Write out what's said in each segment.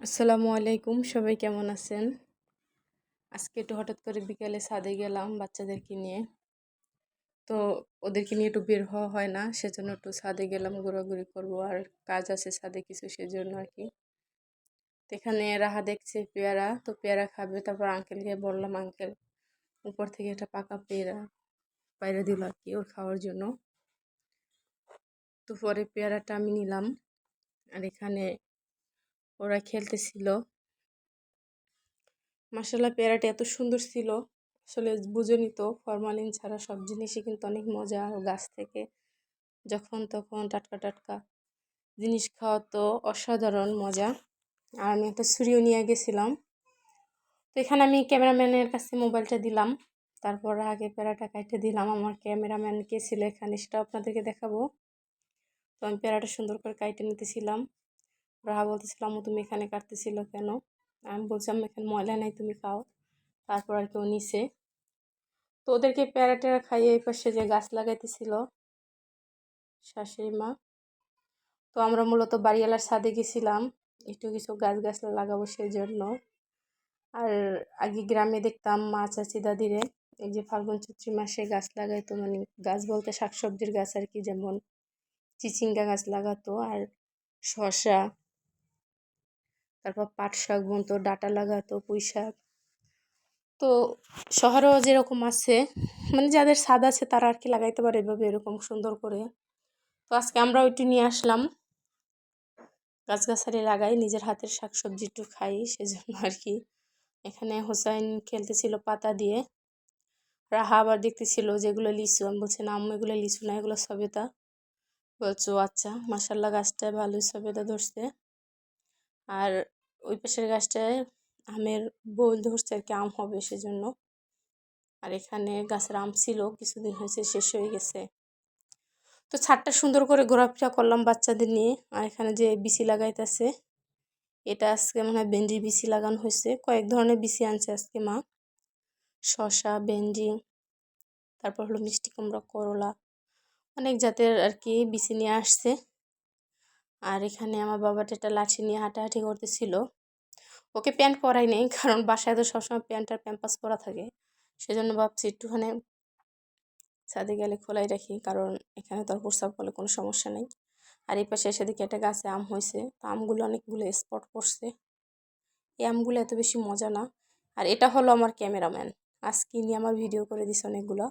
আসসালামু আলাইকুম, সবাই কেমন আছেন? আজকে একটু হঠাৎ করে বিকালে ছাদে গেলাম বাচ্চাদেরকে নিয়ে। তো ওদেরকে নিয়ে একটু বের হওয়া হয় না, সেজন্য একটু ছাদে গেলাম, ঘোরাঘুরি করব। আর কাজ আছে ছাদে কিছু, সেজন্য আর কি। তো এখানে রাহা দেখছে পেয়ারা, তো পেয়ারা খাবে। তারপর আঙ্কেলকে বললাম আঙ্কেল উপর থেকে একটা পাকা পেয়ারা বাইরে দিল আর কি ওর খাওয়ার জন্য। তো পরে পেয়ারাটা আমি নিলাম। আর এখানে ওরা খেলতেছিল। মাসাল্লাহ পেয়ারাটা এত সুন্দর ছিল। আসলে বুঝেনি তো ফরমালিন ছাড়া সব জিনিসই কিন্তু অনেক মজা গাছ থেকে। যখন তখন টাটকা টাটকা জিনিস খাওয়া তো অসাধারণ মজা। আর আমি একটা ছুরিও নিয়ে গেছিলাম। তো এখানে আমি ক্যামেরাম্যানের কাছে মোবাইলটা দিলাম। তারপর আগে প্যারাটা কাটে দিলাম। আমার ক্যামেরাম্যান কে ছিল এখানে সেটা আপনাদেরকে দেখাবো। তো আমি প্যারাটা সুন্দর করে কাইটে নিতেছিলাম। রাহা বলতেছিলাম তুমি এখানে কাটতেছিল কেন? আমি বলছিলাম এখানে ময়লা নাই, তুমি খাও। তারপর আর কেউ নিছে। তো ওদেরকে প্যারা ট্যারা খাইয়ে এই পাশে যে গাছ লাগাইতেছিল, শাশুড়ি মা, তো আমরা মূলত বাড়িওয়ালার ছাদে গেছিলাম, একটু কিছু গাছ গাছলা লাগাবো সেই জন্য আর আগে গ্রামে দেখতাম মা, চাচি, দাদিরে, এই যে ফাল্গুন চৈত্রী মাসে গাছ লাগাইতো মানে গাছ বলতে শাকসবজির গাছ আর কি, যেমন চিচিঙ্গা গাছ লাগাতো, আর শশা তারপর পাট শাক বুনতো, ডাটা লাগাতো, পুঁই শাক। তো শহরেও যেরকম আছে মানে যাদের স্বাদ আছে তারা আর কি লাগাইতে পারে এভাবে এরকম সুন্দর করে। তো আজকে আমরা ওইটু নিয়ে আসলাম। গাছগাছালি লাগাই, নিজের হাতের শাক সবজি একটু খাই, সেজন্য আর কি। এখানে হোসাইন খেলতেছিল পাতা দিয়ে। রাহা আবার দেখতেছিল যেগুলো লিচু। আমি বলছি, না আম্মু, এগুলো লিচু না, এগুলো সবেতা। বলছো আচ্ছা মাসাল্লাহ গাছটায় ভালোই সবেতা ধরছে। আর ওই পাশের গাছটায় আমের বোল ধরছে আর কি, আম হবে সেজন্য। আর এখানে গাছের আম ছিল, কিছুদিন হয়েছে, শেষ হয়ে গেছে। তো ছাদটা সুন্দর করে ঘোরাফেরা করলাম বাচ্চাদের নিয়ে। আর এখানে যে বিসি লাগাইতেছে, এটা আজকে মনে হয় ভেন্ডির বিসি লাগানো হয়েছে। কয়েক ধরনের বিসি আনছে আজকে মা। শশা ভেন্ডি, তারপর হলো মিষ্টি কুমড়া, করলা, অনেক জাতের আর কি বিসি নিয়ে আসছে। আর এখানে আমার বাবাটা একটা লাঠি নিয়ে হাঁটাহাঁটি করতেছিল। ওকে প্যান্ট পরাই নেই, কারণ বাসায় তো সবসময় প্যান্ট আর প্যাম্পাস পরা থাকে। সেজন্য ভাবছি একটুখানে ছাদে গেলে খোলাই রাখি, কারণ এখানে তো প্রস্রাব করলে কোনো সমস্যা নেই। আর এই পাশে এসে দেখি একটা গাছে আম হয়েছে, তো আমগুলো অনেকগুলো স্পট পড়ছে। এই আমগুলো এত বেশি মজা না। আর এটা হলো আমার ক্যামেরাম্যান। আজকে নিয়ে আমার ভিডিও করে দিছে অনেকগুলো।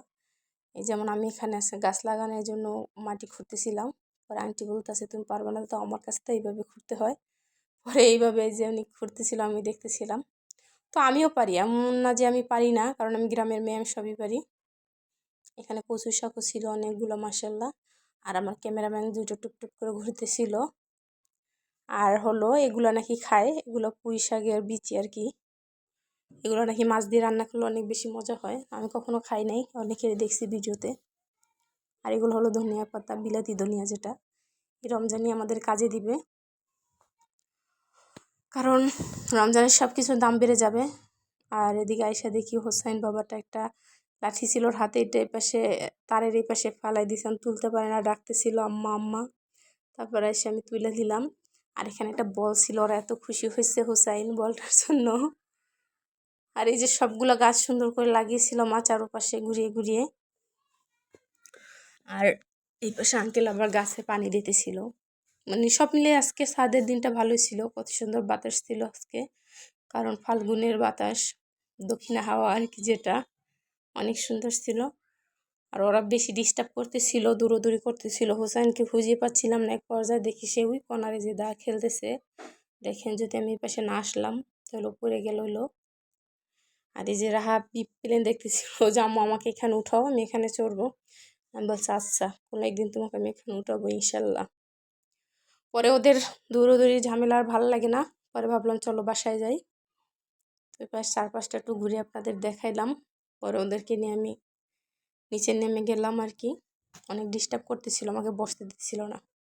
এই যেমন আমি এখানে গাছ লাগানোর জন্য মাটি খুঁড়তেছিলাম। পরে আংটি বলতেছে, তুমি পারবে না তো আমার কাছে তো এইভাবে খুঁড়তে হয়। পরে এইভাবে যে উনি খুঁড়তেছিল আমি দেখতেছিলাম। তো আমিও পারি, এমন না যে আমি পারি না, কারণ আমি গ্রামের মেয়ে, আমি সবই পারি। এখানে কচু শাকও ছিল অনেকগুলো মাসাল্লাহ আর আমার ক্যামেরাম্যান দুটো টুকটুক করে ঘুরতেছিল। আর হলো, এগুলো নাকি খায়, এগুলো পুঁই শাকের বিচি আর কি। এগুলো নাকি মাছ দিয়ে রান্না করলে অনেক বেশি মজা হয়। আমি কখনো খাই নাই, অনেকেরই দেখছি ভিডিওতে। আর এগুলো হলো ধনিয়া পাতা, বিলাতি ধনিয়া যেটা। এই রমজানি আমাদের কাজে দিবে। কারণ রমজানের সব কিছুর দাম বেড়ে যাবে। আর এদিকে আয়সা দেখি হোসাইন বাবাটা একটা লাঠি ছিল ওর হাতে, এটা পাশে তারের এই পাশে ফালাই দিয়েছিলাম তুলতে পারে না, ডাকতেছিল, আম্মা আম্মা। তারপর এসে আমি তুলে দিলাম। আর এখানে একটা বল ছিল, ওরা এত খুশি হয়েছে হোসাইন বলটার জন্য। আর এই যে সবগুলো গাছ সুন্দর করে লাগিয়েছিল মা চারোপাশে ঘুরিয়ে ঘুরিয়ে। আর এই পাশে আঙ্কেল আবার গাছে পানি দিতেছিল। মানে সব মিলে আজকে সাদের দিনটা ভালোই ছিল, কত সুন্দর বাতাস ছিল আজকে। কারণ ফাল্গুনের বাতাস, দক্ষিণা হাওয়া আর কি যেটা, অনেক সুন্দর ছিল। আর ওরা বেশি ডিস্টার্ব করতেছিল দূরদূরি করতেছিল। হোসেনকে খুঁজে পাচ্ছিলাম না, এক পর্যায়ে দেখি সে ওই কনারে যে দা খেলতেছে। দেখেন যদি আমি এই পাশে না আসলাম, তাহলে পড়ে গেল হলো আর এই যে রাহা প্লেন দেখতেছিল, যে আমাকে এখানে উঠাও, আমি এখানে চড়বো। আমি বলছি আচ্ছা কোনো একদিন তোমাকে আমি এখানে উঠাবো, ইনশাল্লাহ। পরে ওদের দৌড়োদৌড়ি, ঝামেলা আর ভালো লাগে না। পরে ভাবলাম, চলো বাসায় যাই। তো পাশ চারপাশটা একটু ঘুরে আপনাদের দেখাইলাম। পরে ওদেরকে নিয়ে আমি নিচে নেমে গেলাম আর কি। অনেক ডিস্টার্ব করতেছিল, আমাকে বসতে দিচ্ছিল না।